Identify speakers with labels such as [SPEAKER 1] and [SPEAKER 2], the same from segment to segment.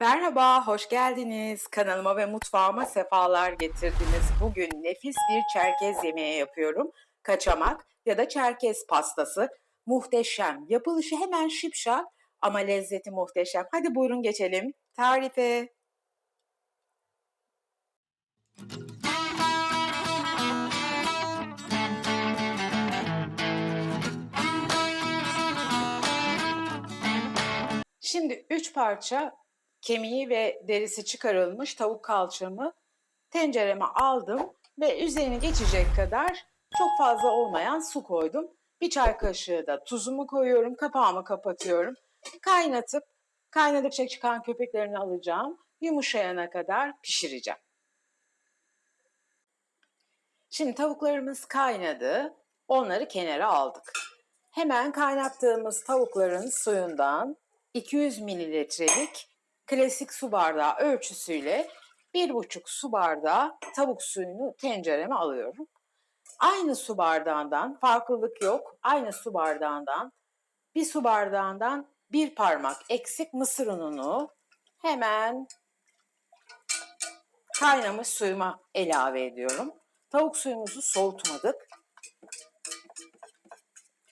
[SPEAKER 1] Merhaba, hoş geldiniz. Kanalıma ve mutfağıma sefalar getirdiniz. Bugün nefis bir çerkez yemeği yapıyorum. Kaçamak ya da çerkez pastası. Muhteşem. Yapılışı hemen şipşak ama lezzeti muhteşem. Hadi buyurun geçelim tarife. Şimdi 3 parça kemiği ve derisi çıkarılmış tavuk kalçamı tencereme aldım ve üzerine geçecek kadar çok fazla olmayan su koydum. Bir çay kaşığı da tuzumu koyuyorum, kapağımı kapatıyorum. Kaynatıp kaynadıkça çıkan köpüklerini alacağım. Yumuşayana kadar pişireceğim. Şimdi tavuklarımız kaynadı. Onları kenara aldık. Hemen kaynattığımız tavukların suyundan 200 mililitrelik klasik su bardağı ölçüsüyle 1,5 su bardağı tavuk suyunu tencereme alıyorum. Aynı su bardağından, farklılık yok, aynı su bardağından bir su bardağından bir parmak eksik mısır ununu hemen kaynamış suyuma ilave ediyorum. Tavuk suyumuzu soğutmadık.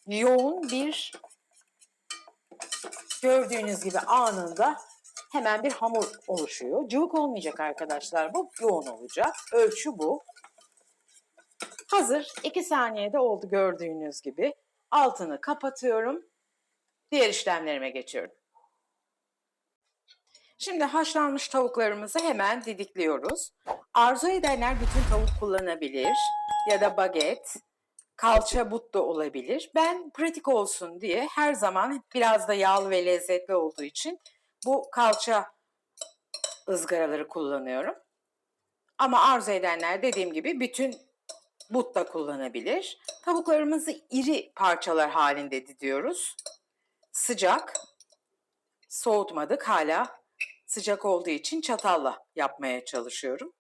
[SPEAKER 1] Yoğun bir gördüğünüz gibi anında hemen bir hamur oluşuyor. Cıvık olmayacak arkadaşlar bu. Yoğun olacak. Ölçü bu. Hazır. 2 saniyede oldu gördüğünüz gibi. Altını kapatıyorum. Diğer işlemlerime geçiyorum. Şimdi haşlanmış tavuklarımızı hemen didikliyoruz. Arzu edenler bütün tavuk kullanabilir ya da baget, kalça but da olabilir. Ben pratik olsun diye her zaman biraz da yağlı ve lezzetli olduğu için bu kalça ızgaraları kullanıyorum. Ama arzu edenler dediğim gibi bütün but da kullanabilir. Tavuklarımızı iri parçalar halinde didiyoruz. Sıcak, soğutmadık hala sıcak olduğu için çatalla yapmaya çalışıyorum.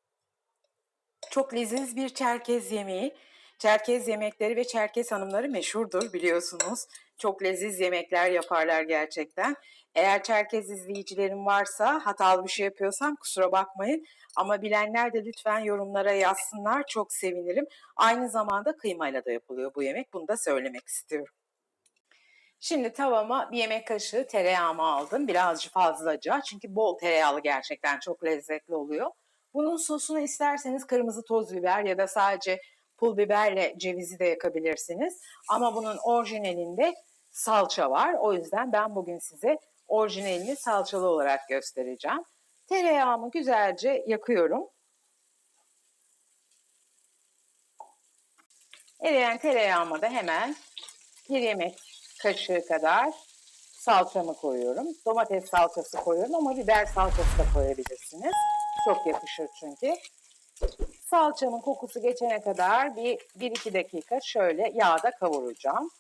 [SPEAKER 1] Çok leziz bir çerkez yemeği. Çerkez yemekleri ve Çerkez hanımları meşhurdur biliyorsunuz. Çok leziz yemekler yaparlar gerçekten. Eğer Çerkez izleyicilerim varsa hatalı bir şey yapıyorsam kusura bakmayın. Ama bilenler de lütfen yorumlara yazsınlar. Çok sevinirim. Aynı zamanda kıymayla da yapılıyor bu yemek. Bunu da söylemek istiyorum. Şimdi tavama bir yemek kaşığı tereyağımı aldım. Birazcık fazlaca. Çünkü bol tereyağlı gerçekten çok lezzetli oluyor. Bunun sosunu isterseniz kırmızı toz biber ya da sadece pul biberle cevizi de yakabilirsiniz. Ama bunun orijinalinde salça var. O yüzden ben bugün size orijinalini salçalı olarak göstereceğim. Tereyağımı güzelce yakıyorum. Eriyen tereyağıma da hemen bir yemek kaşığı kadar salçamı koyuyorum. Domates salçası koyuyorum ama biber salçası da koyabilirsiniz. Çok yakışır çünkü. Salçamın kokusu geçene kadar bir 1-2 dakika şöyle yağda kavuracağım.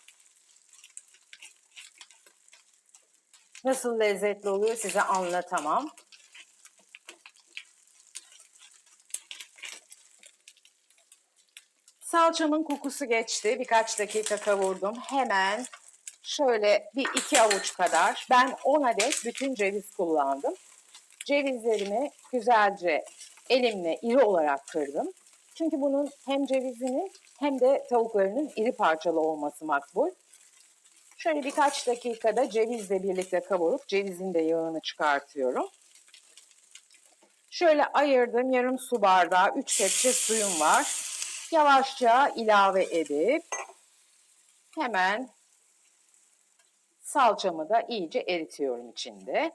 [SPEAKER 1] Nasıl lezzetli oluyor size anlatamam. Salçamın kokusu geçti. Birkaç dakika kavurdum. Hemen şöyle bir iki avuç kadar ben 10 adet bütün ceviz kullandım. Cevizlerimi güzelce elimle iri olarak kırdım. Çünkü bunun hem cevizinin hem de tavuklarının iri parçalı olması makbul. Şöyle birkaç dakikada cevizle birlikte kavurup cevizin de yağını çıkartıyorum. Şöyle ayırdım yarım su bardağı 3 kepçe suyum var. Yavaşça ilave edip hemen salçamı da iyice eritiyorum içinde.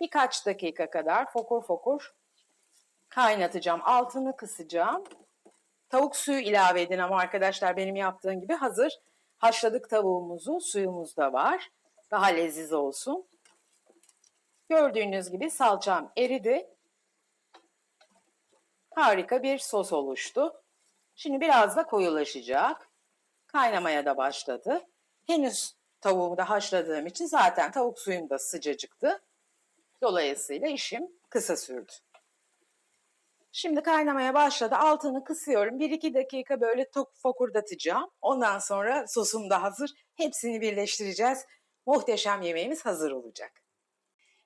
[SPEAKER 1] Birkaç dakika kadar fokur fokur kaynatacağım. Altını kısacağım. Tavuk suyu ilave edin ama arkadaşlar benim yaptığım gibi hazır haşladık tavuğumuzu suyumuz da var. Daha leziz olsun. Gördüğünüz gibi salçam eridi. Harika bir sos oluştu. Şimdi biraz da koyulaşacak. Kaynamaya da başladı. Henüz tavuğumu da haşladığım için zaten tavuk suyum da sıcacıktı. Dolayısıyla işim kısa sürdü. Şimdi kaynamaya başladı. Altını kısıyorum. 1-2 dakika böyle tok fokurdatacağım. Ondan sonra sosum da hazır. Hepsini birleştireceğiz. Muhteşem yemeğimiz hazır olacak.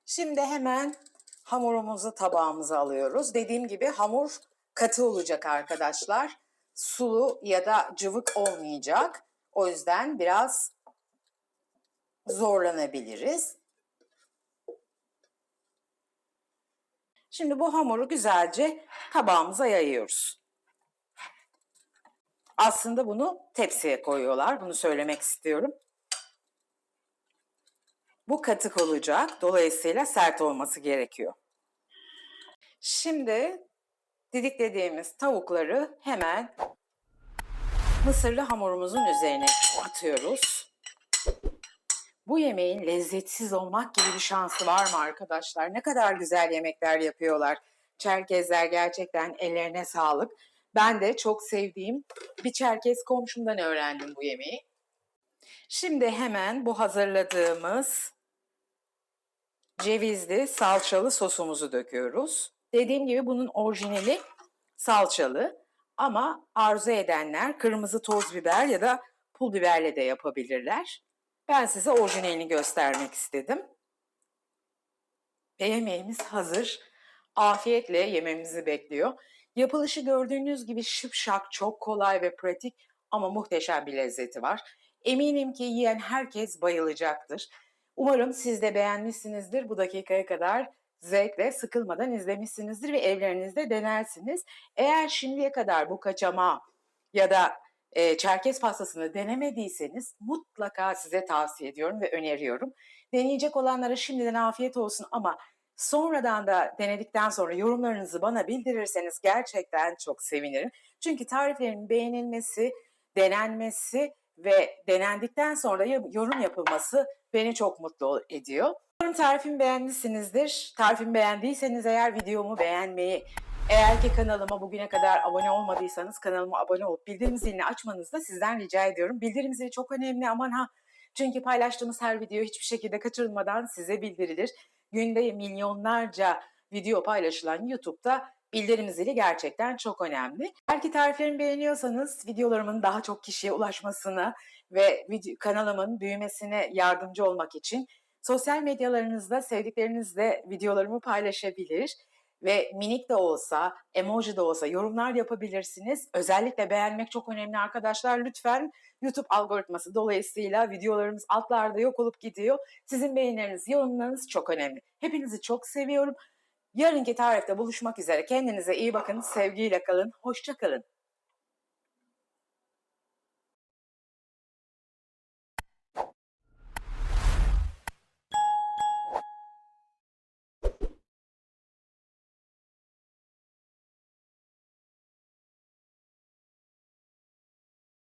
[SPEAKER 1] Şimdi hemen hamurumuzu tabağımıza alıyoruz. Dediğim gibi hamur katı olacak arkadaşlar. Sulu ya da cıvık olmayacak. O yüzden biraz zorlanabiliriz. Şimdi bu hamuru güzelce tabağımıza yayıyoruz. Aslında bunu tepsiye koyuyorlar. Bunu söylemek istiyorum. Bu katık olacak. Dolayısıyla sert olması gerekiyor. Şimdi didiklediğimiz tavukları hemen mısırlı hamurumuzun üzerine atıyoruz. Bu yemeğin lezzetsiz olmak gibi bir şansı var mı arkadaşlar? Ne kadar güzel yemekler yapıyorlar. Çerkezler gerçekten ellerine sağlık. Ben de çok sevdiğim bir Çerkez komşumdan öğrendim bu yemeği. Şimdi hemen bu hazırladığımız cevizli salçalı sosumuzu döküyoruz. Dediğim gibi bunun orijinali salçalı ama arzu edenler kırmızı toz biber ya da pul biberle de yapabilirler. Ben size orijinalini göstermek istedim. Ve yemeğimiz hazır. Afiyetle yememizi bekliyor. Yapılışı gördüğünüz gibi şıpşak, çok kolay ve pratik ama muhteşem bir lezzeti var. Eminim ki yiyen herkes bayılacaktır. Umarım siz de beğenmişsinizdir bu dakikaya kadar zevkle sıkılmadan izlemişsinizdir ve evlerinizde denersiniz. Eğer şimdiye kadar bu kaçama ya da e, çerkez pastasını denemediyseniz mutlaka size tavsiye ediyorum ve öneriyorum. Deneyecek olanlara şimdiden afiyet olsun ama sonradan da denedikten sonra yorumlarınızı bana bildirirseniz gerçekten çok sevinirim. Çünkü tariflerin beğenilmesi, denenmesi ve denendikten sonra yorum yapılması beni çok mutlu ediyor. Umarım tarifimi beğenmişsinizdir. Tarifimi beğendiyseniz eğer videomu beğenmeyi, eğer ki kanalıma bugüne kadar abone olmadıysanız kanalıma abone olup bildirim zilini açmanızı da sizden rica ediyorum. Bildirim zili çok önemli aman ha. Çünkü paylaştığımız her video hiçbir şekilde kaçırılmadan size bildirilir. Günde milyonlarca video paylaşılan YouTube'da bildirim zili gerçekten çok önemli. Eğer ki tariflerimi beğeniyorsanız videolarımın daha çok kişiye ulaşmasını ve video, kanalımın büyümesine yardımcı olmak için sosyal medyalarınızda sevdiklerinizle videolarımı paylaşabilir ve minik de olsa, emoji de olsa yorumlar yapabilirsiniz. Özellikle beğenmek çok önemli arkadaşlar. Lütfen YouTube algoritması dolayısıyla videolarımız altlarda yok olup gidiyor. Sizin beğenileriniz, yorumlarınız çok önemli. Hepinizi çok seviyorum. Yarınki tarifte buluşmak üzere. Kendinize iyi bakın. Sevgiyle kalın. Hoşça kalın.